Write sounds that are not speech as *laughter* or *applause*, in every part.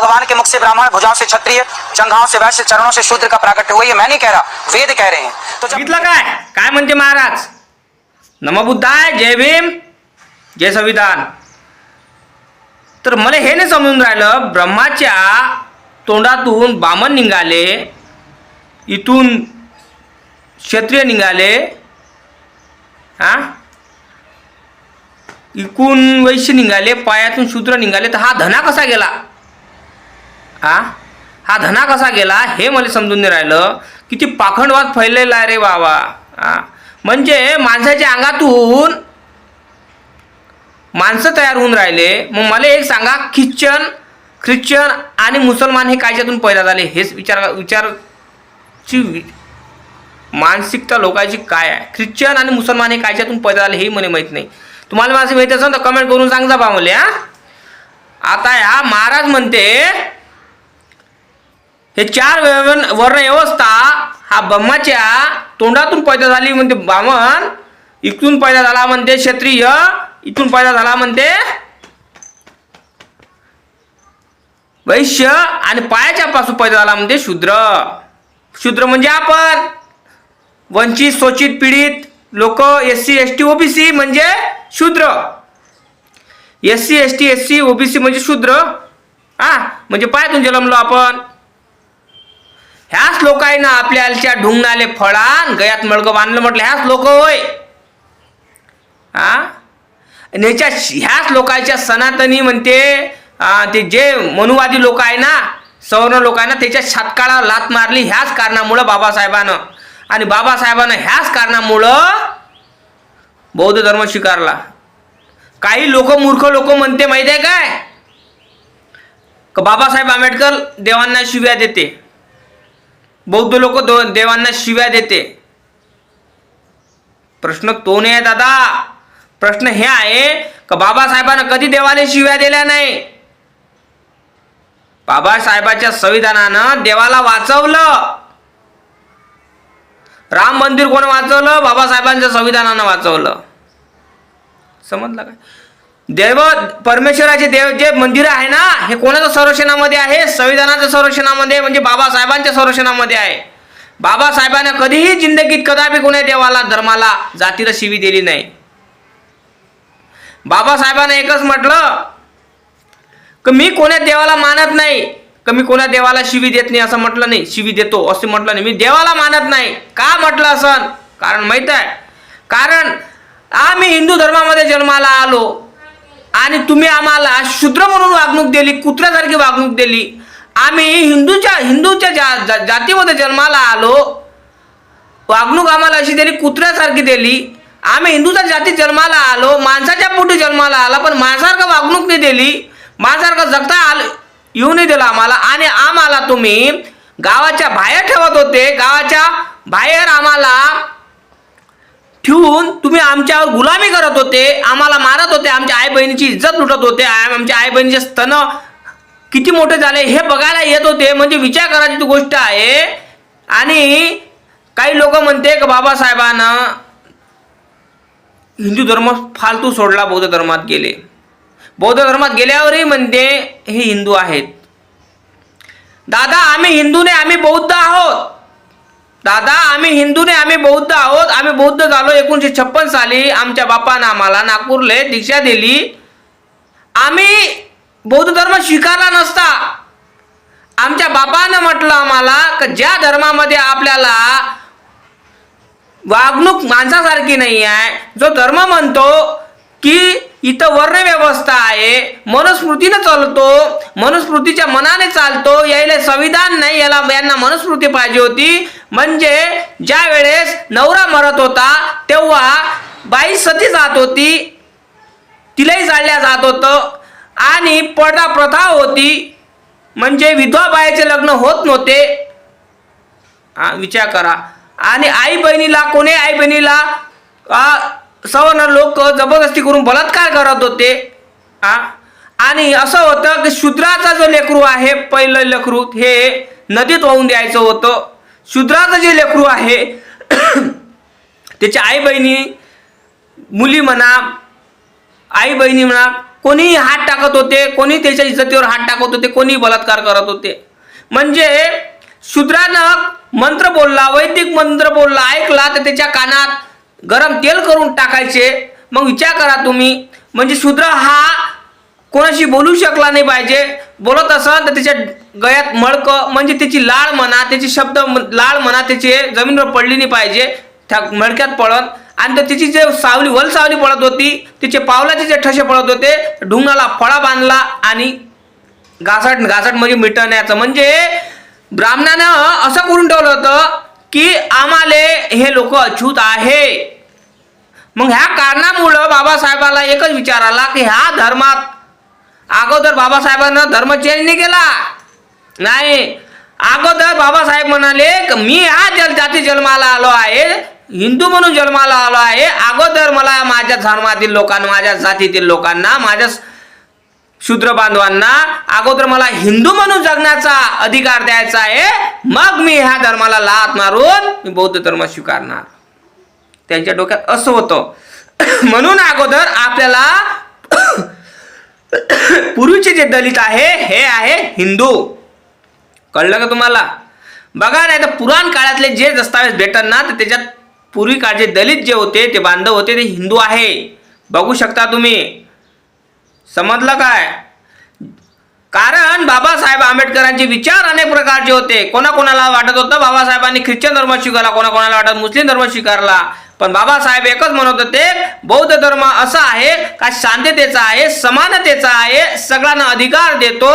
भगवान के मुख से ब्राह्मण भुजाओं से क्षत्रिय जंघाओं से वैश्य चरणों से शूद्र का प्राकट्य हुआ ये मैं नहीं कह रहा वेद कह रहे हैं। तो जब बघितलं काय? काय म्हणते महाराज? नमबुद्धाय जय भीम जय संविधान. तर मला हे नाही समजून राहिलं ब्रह्माच्या तोंडातून बामन निघाले इथून क्षत्रिय निघाले हा? इकून वैश्य निघाले पायातून शूद्र निघाले तर हा धना कसा गेला? हा? हा धना कसा गेला? हे मला समजून नाही राहिलं. किती पाखंडवाद फैललेला आहे रे बाबा. हा? म्हणजे माणसाच्या अंगातून माणसं तयार होऊन राहिले. मग मला एक सांगा ख्रिश्चन ख्रिश्चन आणि मुसलमान हे कायच्यातून पैदा झाले? हेच विचार विचारची मानसिकता लोकांची काय आहे? ख्रिश्चन आणि मुसलमान हे कायच्यातून पैदा झाले हे मला माहीत नाही. तुम्हाला माझं माहिती असेल तर कमेंट करून सांगा बा मला आता ह्या महाराज म्हणते हे चार वर्ण वर्ण व्यवस्था हा ब्रह्माच्या तोंडातून पैदा झाली म्हणते बामन इथून पैदा झाला म्हणते क्षत्रिय इथून पैदा झाला म्हणते वैश्य आणि पायाच्या पासून पैदा झाला म्हणते शूद्र. शूद्र म्हणजे आपण. वंचित शोषित पीडित लोक S C S T OBC म्हणजे शूद्र. S C S T S C OBC म्हणजे शूद्र. हा म्हणजे पायातून जन्मलो आपण. ह्याच लोकांना आपल्याच्या ढुंगणाले फळान गयात मळगं बांधलं म्हटलं ह्याच लोक होय. हा आणि ह्याच लोकांच्या सनातनी म्हणते ते जे मनुवादी लोक आहे ना सवर्ण लोक आहे ना त्याच्या छातकाळा लात मारली ह्याच कारणामुळं बाबासाहेबानं. आणि बाबासाहेबानं ह्याच कारणामुळं बौद्ध धर्म स्वीकारला. काही लोक मूर्ख लोक म्हणते माहिती आहे काय? का बाबासाहेब आंबेडकर देवांना शिव्या देते. बौद्ध लोक दो देवांना शिव्या देते. प्रश्न तो नाही आहे दादा. प्रश्न हे आहे का बाबासाहेबांना कधी देवाने शिव्या दिल्या नाही? बाबासाहेबांच्या संविधानानं देवाला वाचवलं. राम मंदिर कोण वाचवलं? बाबासाहेबांच्या संविधानानं वाचवलं. समजलं काय देव परमेश्वराचे देव जे मंदिर आहे ना हे कोणाच्या संरक्षणामध्ये आहे? संविधानाच्या संरक्षणामध्ये म्हणजे बाबासाहेबांच्या संरक्षणामध्ये आहे. बाबासाहेबांना कधीही जिंदगीत कदापि कोण्या देवाला धर्माला जातीला शिवी दिली नाही. बाबासाहेबांना एकच म्हटलं की मी कोण्या देवाला मानत नाही. की मी कोण्या देवाला शिवी देत नाही असं म्हटलं नाही. शिवी देतो असं म्हटलं नाही. मी देवाला मानत नाही. का म्हटलं असं? कारण माहीत आहे. कारण आम्ही हिंदू धर्मामध्ये जन्माला आलो. आणि तुम्ही आम्हाला शूद्र म्हणून वागणूक दिली कुत्र्यासारखी वागणूक दिली. आम्ही हिंदूच्या हिंदूच्या जा, जा, जातीमध्ये जन्माला आलो. वागणूक आम्हाला अशी दिली कुत्र्यासारखी दिली. आम्ही हिंदूच्या जातीत जन्माला आलो माणसाच्या पोटी जन्माला आला पण माणसारखं वागणूक नाही दिली. माणसासारखं जगता आलं येऊ नाही दिलं आम्हाला. आणि आम्हाला तुम्ही गावाच्या बाहेर ठेवत होते. गावाच्या बाहेर आम्हाला ठेवून तुम्ही आमच्यावर गुलामी करत होते आम्हाला मारत होते आमच्या आई बहिणीची इज्जत लुटत होते आमच्या आई बहिणीचे स्तन किती मोठे झाले हे बघायला येत होते. म्हणजे विचार करायची ती गोष्ट आहे. आणि काही लोक म्हणते का बाबासाहेबानं हिंदू धर्म फालतू सोडला बौद्ध धर्मात गेले. बौद्ध धर्मात गेल्यावरही म्हणते हे हिंदू आहेत. दादा आम्ही हिंदू नाही आम्ही बौद्ध आहोत. दादा आम्ही हिंदू नाही आम्ही बौद्ध आहोत. आम्ही बौद्ध झालो एकोणीशे छप्पन साली. आमच्या बापानं आम्हाला नागपूरले दीक्षा दिली. आम्ही बौद्ध धर्म स्वीकारला नसता. आमच्या बापानं म्हटलं आम्हाला की ज्या धर्मामध्ये आपल्याला वागणूक माणसासारखी नाही आहे जो धर्म म्हणतो की इथं वर्ण व्यवस्था आहे मनुस्मृतीनं चालतो मनुस्मृतीच्या मनाने चालतो यायला संविधान नाही याला यांना मनुस्मृती पाहिजे होती. म्हणजे ज्या वेळेस नवरा मरत होता तेव्हा बाई सती जात होती तिलाही जाळल्या जात होतं आणि पडदा प्रथा होती. म्हणजे विधवा बायाचे लग्न होत नव्हते. विचार करा. आणि आई बहिणीला कोणी आई बहिणीला सवर्ण लोक जबरदस्ती करून बलात्कार करत होते. आ आणि असं होतं की शूद्राचा जो लेकरू आहे पहिलं लेकरू हे नदीत वाहून द्यायचं होतं. शूद्राचं जे लेकरू आहे त्याच्या आई बहिणी मुली म्हणा आई बहिणी म्हणा कोणीही हात टाकत होते कोणी त्याच्या इज्जतीवर हात टाकत होते कोणी बलात्कार करत होते. म्हणजे शूद्रानं मंत्र बोलला वैदिक मंत्र बोलला ऐकला तर त्याच्या कानात गरम तेल करून टाकायचे. मग विचार करा तुम्ही म्हणजे शूद्र हा कोणाशी बोलू शकला नाही पाहिजे. बोलत असाल तर त्याच्या गळ्यात मडकं म्हणजे त्याची लाळ म्हणा त्याचे शब्द लाळ म्हणा त्याची जमिनीवर पडली नाही पाहिजे. त्या मडक्यात पडत आणि तर तिची जे सावली वल सावली पडत होती तिचे पावलाचे जे ठसे पडत होते ढुंगाला फळा बांधला आणि घासट घासट म्हणजे मिटवण्याचं म्हणजे ब्राह्मणानं असं करून ठेवलं होतं की आम्हाले हे लोक अछूत आहे. मग ह्या कारणामुळं बाबासाहेबाला एकच विचार आला की ह्या धर्मात अगोदर बाबासाहेबांना धर्म चेंज नाही केला. नाही अगोदर बाबासाहेब म्हणाले की मी हा जल जाती जन्माला आलो आहे हिंदू म्हणून जन्माला आलो आहे. अगोदर मला माझ्या धर्मातील लोकांना माझ्या जातीतील लोकांना माझ्या शूद्र बांधवांना अगोदर मला हिंदू म्हणून जगण्याचा अधिकार द्यायचा आहे. मग मी ह्या धर्माला लात मारून मी बौद्ध धर्म स्वीकारणार. त्यांच्या डोक्यात असं होतं. *clears throat* म्हणून अगोदर आपल्याला पूर्वीचे जे दलित आहे हे आहे हिंदू. कळलं का तुम्हाला? बघा नाही तर पुराण काळातले जे दस्तावेज भेटतात ना तर त्याच्यात पूर्वी काळचे दलित जे होते ते बांधव होते ते हिंदू आहे. बघू शकता तुम्ही. समजलं काय? कारण बाबासाहेब आंबेडकरांचे विचार अनेक प्रकारचे होते. कोणाकोणाला वाटत होतं बाबासाहेबांनी ख्रिश्चन धर्म स्वीकारला कोणाकोणाला वाटत मुस्लिम धर्म स्वीकारला. पण बाबासाहेब एकच म्हणत होते बौद्ध धर्म असा आहे का शांततेचा आहे समानतेचा आहे सगळ्यांना अधिकार देतो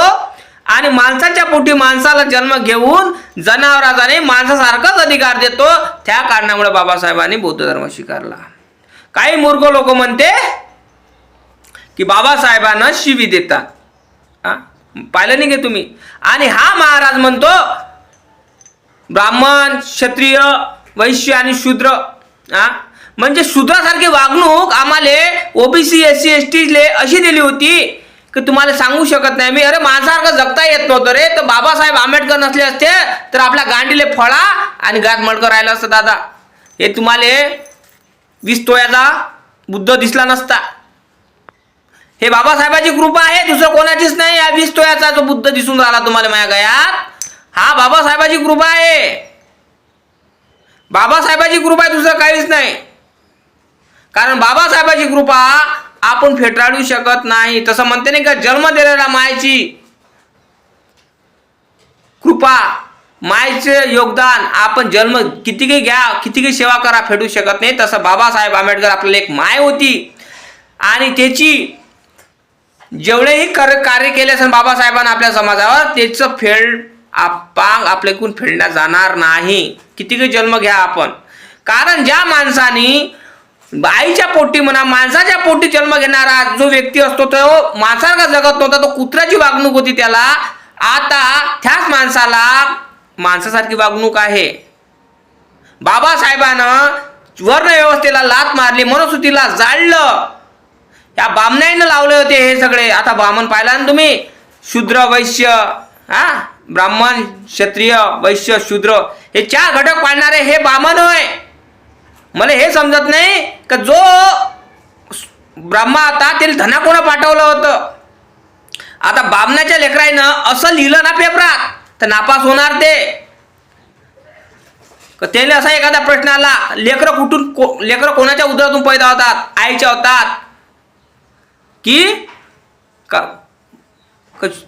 आणि माणसाच्या पोटी माणसाला जन्म घेऊन जनावराजाने माणसासारखाच अधिकार देतो. त्या कारणामुळे बाबासाहेबांनी बौद्ध धर्म स्वीकारला. काही मूर्ख लोक म्हणते की बाबासाहेबांना शिवी देतात. हा पाहिलं नाही घे तुम्ही? आणि हा महाराज म्हणतो ब्राह्मण क्षत्रिय वैश्य आणि शूद्र आ म्हणजे शूद्रासारखी वागणूक आम्हाला ओबीसी एस सी एस टीले अशी दिली होती की तुम्हाला सांगू शकत नाही. मी अरे माझ्यासारखं जगता येत नव्हतं रे. तर बाबासाहेब आंबेडकर नसले असते तर आपल्या गांडीले फळा आणि गात मडकं राहिलं असतं दादा. हे तुम्हाला वीस तोयाचा बुद्ध दिसला नसता. हे बाबासाहेबाची कृपा आहे दुसरं कोणाचीच नाही. या वीस तोयाचा जो बुद्ध दिसून राहिला तुम्हाला माझ्या गयात हा बाबासाहेबाची कृपा आहे. बाबासाहेबाची कृपा आहे दुसरं काहीच नाही. कारण बाबासाहेबाची कृपा आपण फेटाळू शकत नाही. तसं म्हणते नाही का जन्म दिलेल्या मायची कृपा मायचे योगदान आपण जन्म किती काही घ्या किती काही सेवा करा फेडू शकत नाही. तसं बाबासाहेब आंबेडकर आपल्याला एक माय होती. आणि त्याची जेवढेही कर कार्य केले असेल बाबासाहेबांना आपल्या समाजावर त्याचं फेड पांग आपल्याकडून फेडल्या जाणार नाही. किती काही जन्म घ्या आपण? कारण ज्या माणसानी आईच्या पोटी म्हणा माणसाच्या पोटी जन्म घेणारा जो व्यक्ती असतो तो माणसासारखा जगत नव्हता तो कुत्र्याची वागणूक होती त्याला. आता त्याच माणसाला माणसासारखी वागणूक आहे. बाबासाहेबानं वर्ण व्यवस्थेला लात मारली मनसुतीला जाळलं. या बामणाईनं लावले होते हे सगळे. आता बामण पाहिला ना तुम्ही? शूद्र वैश्य हा? ब्राह्मण क्षत्रिय वैश्य शूद्र हे चार घटक पाळणारे हे बामण होय. मला हे समजत नाही का जो ब्राह्मण आता त्याला धनाकोणा पाठवलं होतं. आता बामणाच्या लेकराईनं असं लिहिलं ना पेपरात तर नापास होणार ते. त्याने असा एखादा प्रश्न आला लेकरं कुठून को लेकरं कोणाच्या उदरातून पैदा होतात आईच्या होतात? की का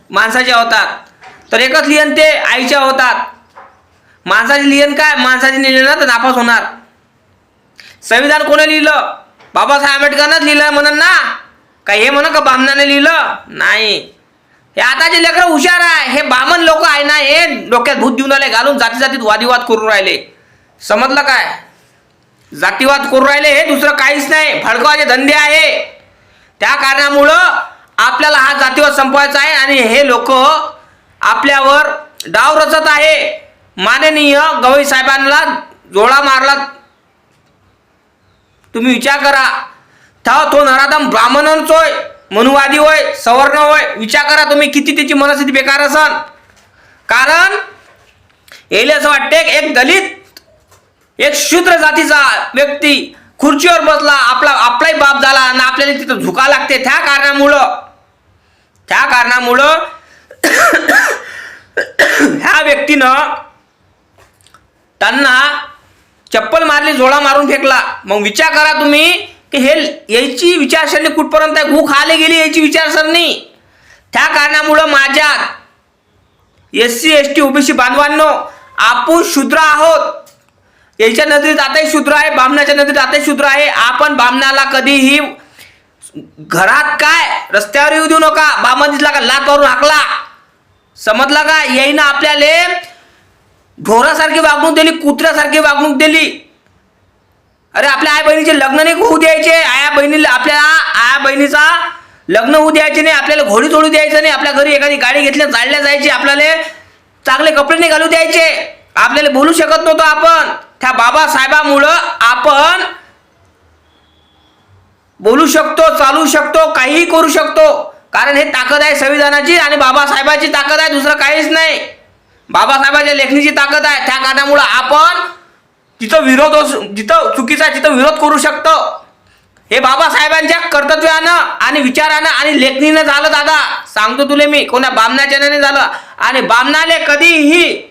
माणसाच्या होतात? तर एकच लिहन ते आईच्या होतात. माणसाचे लिहन काय? माणसाचे लिहिलं ना तर नापास होणार. संविधान कोणी लिहिलं? बाबासाहेब आंबेडकरनंच लिहिलं म्हणून ना. का हे म्हणा का बामणाने लिहिलं? नाही. हे आताचे लेकरं हुशार आहे. हे बामण लोक आहे ना हे डोक्यात भूत देऊन आले घालून जाती जातीत वादिवाद करून राहिले. समजलं काय? जातीवाद करून राहिले हे दुसरं काहीच नाही. भडकवाचे धंदे आहे. त्या कारणामुळं आपल्याला हा जातीवाद संपवायचा आहे आणि हे लोक आपल्यावर डाव रचत आहे. माननीय गवई साहेबांना जोडा मारला. तुम्ही विचार करा. था तो नराधम ब्राह्मणच होय मनुवादी होय सवर्ण होय. विचार करा तुम्ही किती त्याची मनस्थिती बेकार असन. कारण येईल असं वाटते एक दलित एक शूद्र जातीचा व्यक्ती खुर्चीवर बसला आपला आपलाही बाप झाला आणि आपल्याला तिथं झुका लागते. त्या कारणामुळं त्या कारणामुळं ह्या व्यक्तीनं त्यांना चप्पल मारली झोळा मारून फेकला. मग विचार करा तुम्ही की हे याची विचारसरणी कुठपर्यंत आहे? भूक खाले गेली याची विचारसरणी. त्या कारणामुळं माझ्यात S C S T OBC बांधवांनो आपण शूद्र आहोत. याच्या नजरेत आताही शूद्र आहे बामणाच्या नजरेत आताही शूद्र आहे. आपण बामणाला कधीही घरात काय? रस्त्यावर येऊ देऊ नका. बामण दिसला का? लात मारून हाकला. समजला का? येईनं आपल्याला. ढोरासारखी वागणूक दिली कुत्र्यासारखी वागणूक दिली. अरे आपल्या आई बहिणीचे लग्न नाही होऊ द्यायचे? आया बहिणीला आपल्या आया बहिणीचा लग्न होऊ द्यायचे नाही आपल्याला घोडी सोडू द्यायचं नाही आपल्या घरी एखादी गाडी घेतल्या चालल्या जायची आपल्याला चांगले कपडे नाही घालू द्यायचे. आपल्याला बोलू शकत नव्हतो आपण. त्या बाबासाहेबामुळं आपण बोलू शकतो चालू शकतो काहीही करू शकतो. कारण हे ताकद आहे संविधानाची आणि बाबासाहेबाची ताकद आहे दुसरं काहीच नाही. बाबासाहेबाच्या लेखणीची ताकद आहे. त्या कारणामुळं आपण तिथं विरोध असू- जिथं चुकीचा तिथं विरोध करू शकतो. हे बाबासाहेबांच्या कर्तव्यानं आणि विचारानं आणि लेखणीनं झालं दादा. सांगतो तुले मी कोणा बामणाच्या नाही झालं. आणि बामनाले कधीही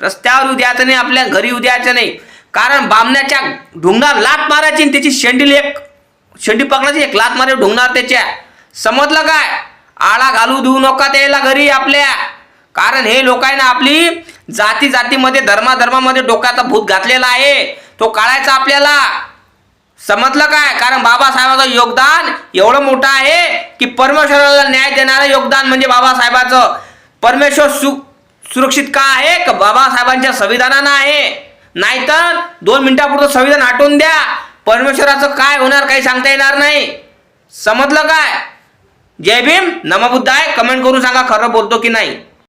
रस्त्यावर उद्याचं नाही आपल्या घरी उद्याचं नाही. कारण बामण्याच्या ढुंगार लात मारायची आणि त्याची शेंडील एक शेंडी पकडायची एक लात मारे ढुंगणार त्याच्या. समजलं काय? आळा घालू देऊ नका त्याला घरी आपल्या. कारण हे लोकांना आपली जाती जातीमध्ये धर्माधर्मामध्ये डोक्याचा भूत घातलेला आहे. तो काढायचा आपल्याला. समजलं काय? कारण बाबासाहेबाचं योगदान एवढं मोठं आहे की परमेश्वराला न्याय देणारं योगदान म्हणजे बाबासाहेबाचं. परमेश्वर सु सुरक्षित का आहे? का बाबासाहेबांच्या संविधानानं आहे? नाहीतर दोन मिनिटापुरतं संविधान हटवून द्या. परमेश्वराचं काय होणार काही सांगता येणार नाही. समजलं काय? जय भीम नमबुद्धाय कमेंट करून सांगा खरं बोलतो की नाही.